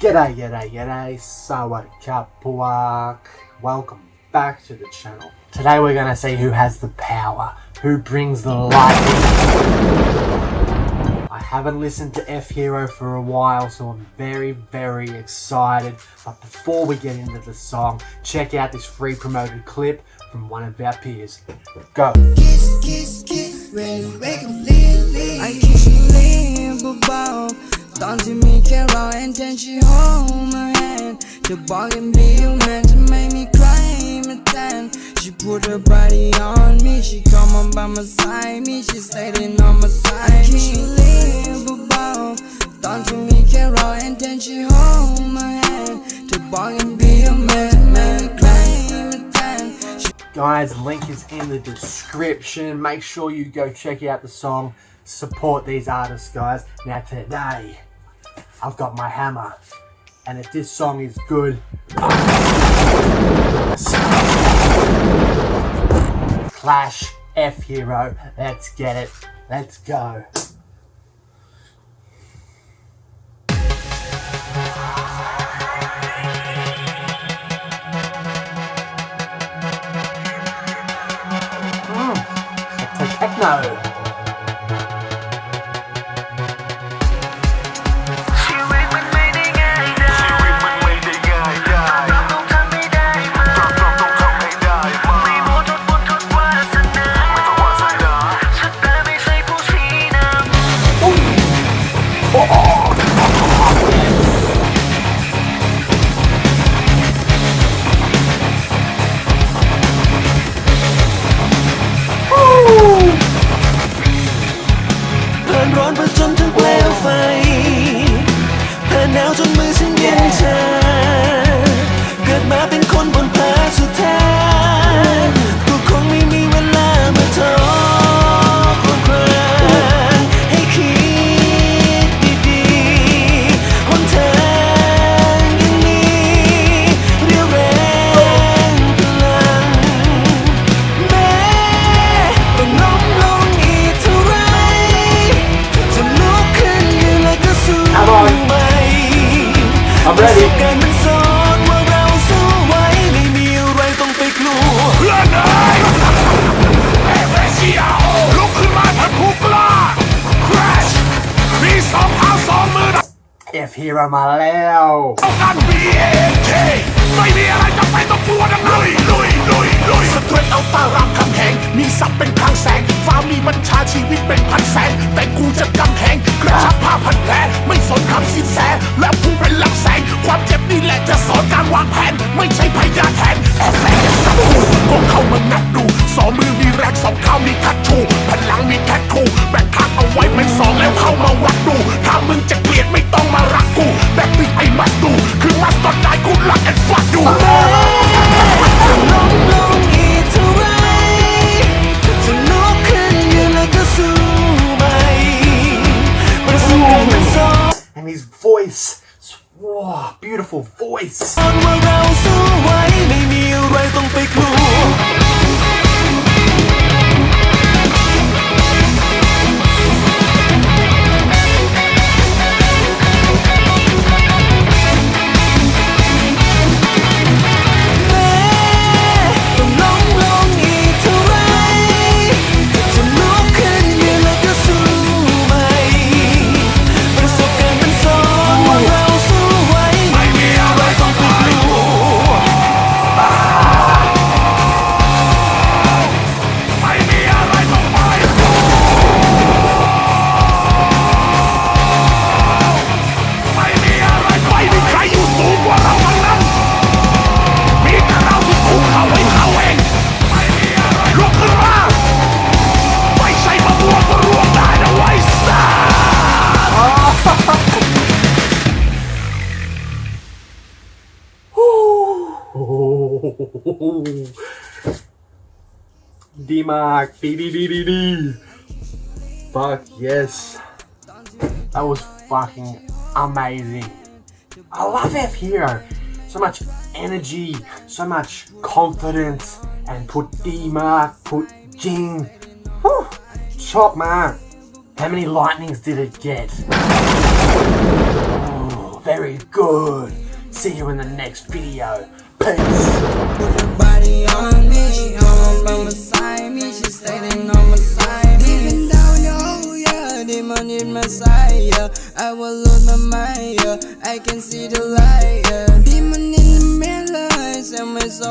G'day, g'day, g'day, Sawadika Puak. Welcome back to the channel. Today we're gonna see who has the power, who brings the lightning. I haven't listened to F Hero for a while, so I'm very, very excited. But before we get into the song, check out this free promoted clip from one of our peers. Go. kiss, kiss, kiss, Dancing me care round and then she hold my hand. The be to make me climb a ten. She put her body on me, she come on by my side Me, she standing on my side can't me and then she hold my hand. The be to make me a ten. She Guys, link is in the description. Make sure you go check out the song. Support these artists, guys. Now, today, I've got my hammer. And if this song is good, Clash F Hero. Let's get it. Let's go. Mm. Techno. จนมือ เอ้ยเอเวเชียลุกขึ้นมาเถอะผู้กล้า Crash มีสองเท้าสองมือ F Hero มาแล้วต้องการ BNK ไม่มีอะไรจำเป็นต้องกลัวดังนั้นลุยลุยลุยลุยสเตรทเอาตารามคำแหงมีศัพท์เป็นคลังแสงฟ้ามีบัญชาชีวิตเป็นพันแสนแต่กูจะกำแหงกระชับผ้าพันแผลไม่สนคำสินแสและ วางแผน ไม่ใช่พยาแทนแอบแฝงกับกูก็เข้ามานับดูสองมือมีแรงสองเท้าวมีคัดชูพลังมีแคทคูแบ่งข้างเอาไว้เป็นสองแล้วเข้ามาวัดดูถ้ามึงจะเกลียดไม่ต้องมารักกูแบบที่ไอ้มัสดูคือมัสตอนนายกูรักแอนฟัดอยู่ล้มลงอีกเท่าไรจะลุกขึ้นยืนแล้วก็สู้ใหม่ป And his voice. ว้า beautiful voice. D Mark. D D D D D. Fuck yes. That was fucking amazing. I love F Hero. So much energy, so much confidence, and put D Mark, put Jing. Whew. Chop Mark. How many lightnings did it get? Ooh, very good. See you in the next video. Put her body on me, she on by my side me, she standing on my side me. Even down, yeah, demon in my side, yeah. I will lose my mind, yeah. I can see the light, yeah. Demon in the mirror, and my soul.